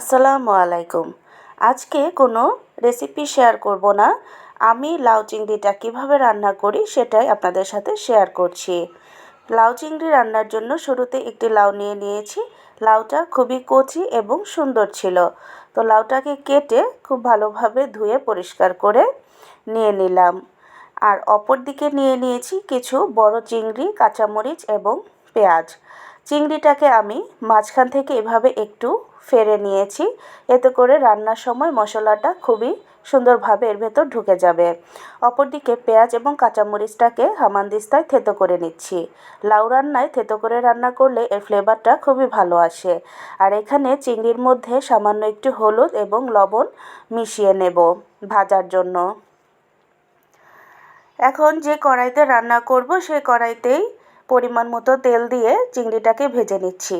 আসসালামু আলাইকুম। আজকে কোনো রেসিপি শেয়ার করব না। আমি লাউ চিংড়িটা কীভাবে রান্না করি সেটাই আপনাদের সাথে শেয়ার করছি। লাউ চিংড়ি রান্নার জন্য শুরুতে একটি লাউ নিয়ে নিয়েছি। লাউটা খুবই কচি এবং সুন্দর ছিল। তো লাউটাকে কেটে খুব ভালোভাবে ধুয়ে পরিষ্কার করে নিয়ে নিলাম। আর অপর দিকে নিয়ে নিয়েছি কিছু বড় চিংড়ি, কাঁচামরিচ এবং পেঁয়াজ। চিংড়িটাকে আমি মাঝখান থেকে এভাবে একটু ফেরে নিয়েছি। এতে করে রান্নার সময় মশলাটা খুবই সুন্দরভাবে এর ভেতর ঢুকে যাবে। অপরদিকে পেঁয়াজ এবং কাঁচামরিচটাকে হামানদিস্তায় থেতো করে নিচ্ছি। লাউ রান্নায় থেতো করে রান্না করলে এর ফ্লেভারটা খুবই ভালো আসে। আর এখানে চিংড়ির মধ্যে সামান্য একটু হলুদ এবং লবণ মিশিয়ে নেব ভাজার জন্য। এখন যে কড়াইতে রান্না করব সেই কড়াইতেই পরিমাণ মতো তেল দিয়ে চিংড়িটাকে ভেজে নিচ্ছি।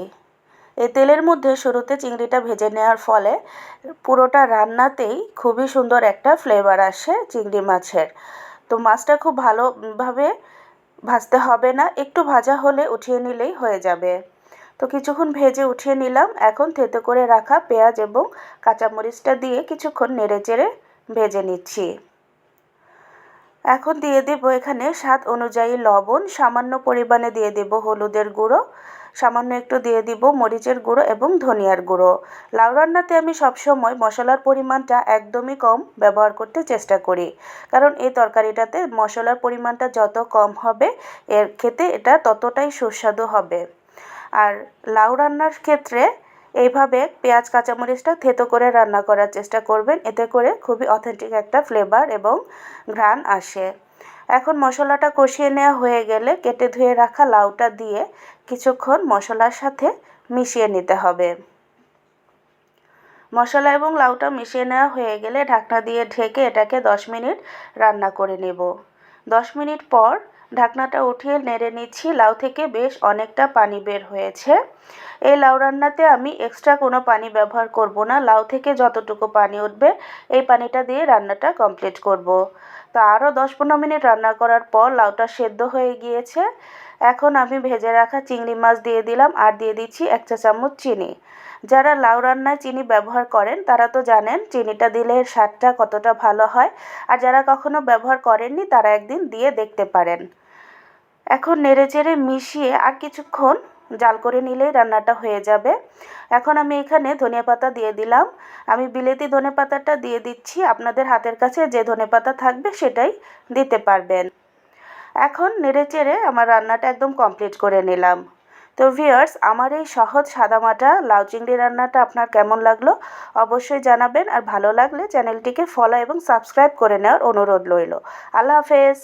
এই তেলের মধ্যে শুরুতে চিংড়িটা ভেজে নেওয়ার ফলে পুরোটা রান্নাতেই খুবই সুন্দর একটা ফ্লেভার আসে চিংড়ি মাছের। তো মাছটা খুব ভালোভাবে ভাজতে হবে না, একটু ভাজা হলে উঠিয়ে নিলেই হয়ে যাবে। তো কিছুক্ষণ ভেজে উঠিয়ে নিলাম, এখন থেতে করে রাখা পেঁয়াজ এবং কাঁচামরিচটা দিয়ে কিছুক্ষণ নেড়ে চেড়ে ভেজে নিচ্ছি। এখন দিয়ে দেব এখানে স্বাদ অনুযায়ী লবণ, সামান্য পরিমাণে দিয়ে দেব হলুদের গুঁড়ো, সামান্য একটু দিয়ে দিব মরিচের গুঁড়ো এবং ধনিয়ার গুঁড়ো। লাউ রান্নাতে আমি সবসময় মশলার পরিমাণটা একদমই কম ব্যবহার করতে চেষ্টা করি, কারণ এই তরকারিটাতে মশলার পরিমাণটা যত কম হবে, এর খেতে এটা ততটাই সুস্বাদু হবে। আর লাউ রান্নার ক্ষেত্রে এইভাবে পেঁয়াজ, কাঁচামরিচটা থেতো করে রান্না করার চেষ্টা করবেন। এতে করে খুবই অথেন্টিক একটা ফ্লেভার এবং ঘ্রাণ আসে। এখন মশলাটা কষিয়ে নেওয়া হয়ে গেলে কেটে ধুয়ে রাখা লাউটা দিয়ে কিছুক্ষণ মশলার সাথে মিশিয়ে নিতে হবে। মশলা এবং লাউটা মিশিয়ে নেওয়া হয়ে গেলে ঢাকনা দিয়ে ঢেকে এটাকে দশ মিনিট রান্না করে নেব। দশ মিনিট পর ঢাকনাটা উঠিয়ে নেড়ে নিচ্ছি। লাউ থেকে বেশ অনেকটা পানি বের হয়েছে। এই লাউ রান্নাতে আমি এক্সট্রা কোনো পানি ব্যবহার করব না। লাউ থেকে যতটুকু পানি উঠবে, এই পানিটা দিয়ে রান্নাটা কমপ্লিট করব। তো আরও দশ পনেরো মিনিট রান্না করার পর লাউটা সেদ্ধ হয়ে গিয়েছে। এখন আমি ভেজে রাখা চিংড়ি মাছ দিয়ে দিলাম আর দিয়ে দিচ্ছি এক চা চামচ চিনি। যারা লাউ রান্নায় চিনি ব্যবহার করেন, তারা তো জানেন চিনিটা দিলে স্বাদটা কতটা ভালো হয়। আর যারা কখনো ব্যবহার করেননি, তারা একদিন দিয়ে দেখতে পারেন। এখন নেড়ে চেড়ে মিশিয়ে আর কিছুক্ষণ জাল করে নিলেই রান্নাটা হয়ে যাবে। এখন আমি এখানে ধনিয়া পাতা দিয়ে দিলাম। আমি বিলেতি ধনে পাতাটা দিয়ে দিচ্ছি। আপনাদের হাতের কাছে যে ধনে পাতা থাকবে সেটাই দিতে পারবেন। এখন নেড়ে চেড়ে আমার রান্নাটা একদম কমপ্লিট করে নিলাম। তো ভিয়ার্স আমার এই সহজ সাদামাটা লাউ চিংড়ি রান্নাটা আপনার কেমন লাগল অবশ্যই জানাবেন। আর ভালো লাগলে চ্যানেলটিকে ফলো এবং সাবস্ক্রাইব করে নেওয়ার অনুরোধ রইল। আল্লাহ হাফেজ।